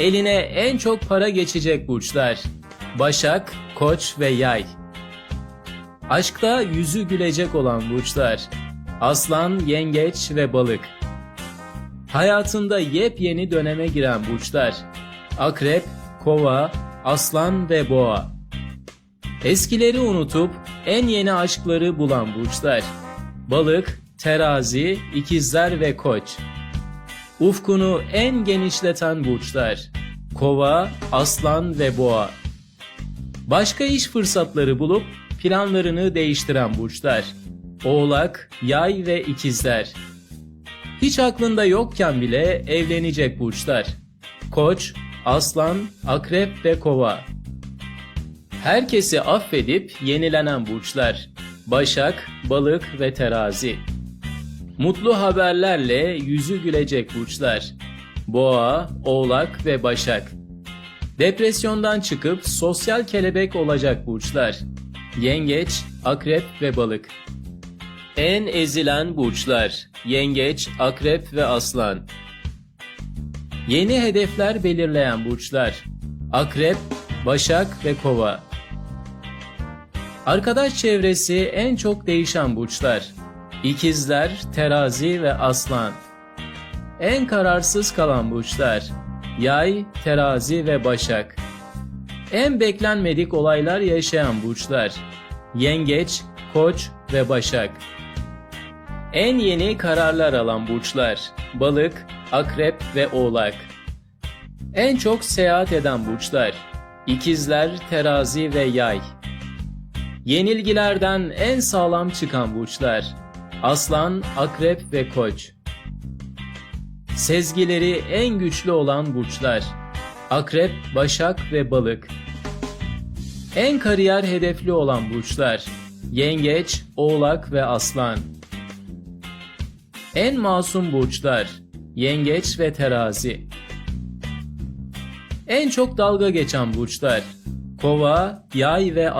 Eline en çok para geçecek burçlar. Başak, Koç ve Yay. Aşkta yüzü gülecek olan burçlar. Aslan, Yengeç ve Balık. Hayatında yepyeni döneme giren burçlar. Akrep, Kova, Aslan ve Boğa. Eskileri unutup en yeni aşkları bulan burçlar. Balık, Terazi, İkizler ve Koç. Ufkunu en genişleten burçlar. Kova, Aslan ve Boğa. Başka iş fırsatları bulup planlarını değiştiren burçlar. Oğlak, Yay ve İkizler. Hiç aklında yokken bile evlenecek burçlar. Koç, Aslan, Akrep ve Kova. Herkesi affedip yenilenen burçlar. Başak, Balık ve Terazi. Mutlu haberlerle yüzü gülecek burçlar. Boğa, Oğlak ve Başak. Depresyondan çıkıp sosyal kelebek olacak burçlar. Yengeç, Akrep ve Balık. En ezilen burçlar. Yengeç, Akrep ve Aslan. Yeni hedefler belirleyen burçlar. Akrep, Başak ve Kova. Arkadaş çevresi en çok değişen burçlar. İkizler, Terazi ve Aslan. En kararsız kalan burçlar. Yay, Terazi ve Başak. En beklenmedik olaylar yaşayan burçlar. Yengeç, Koç ve Başak. En yeni kararlar alan burçlar. Balık, Akrep ve Oğlak. En çok seyahat eden burçlar. İkizler, Terazi ve Yay. Yenilgilerden en sağlam çıkan burçlar. Aslan, Akrep ve Koç. Sezgileri en güçlü olan burçlar. Akrep, Başak ve Balık. En kariyer hedefli olan burçlar. Yengeç, Oğlak ve Aslan. En masum burçlar. Yengeç ve Terazi. En çok dalga geçen burçlar. Kova, Yay ve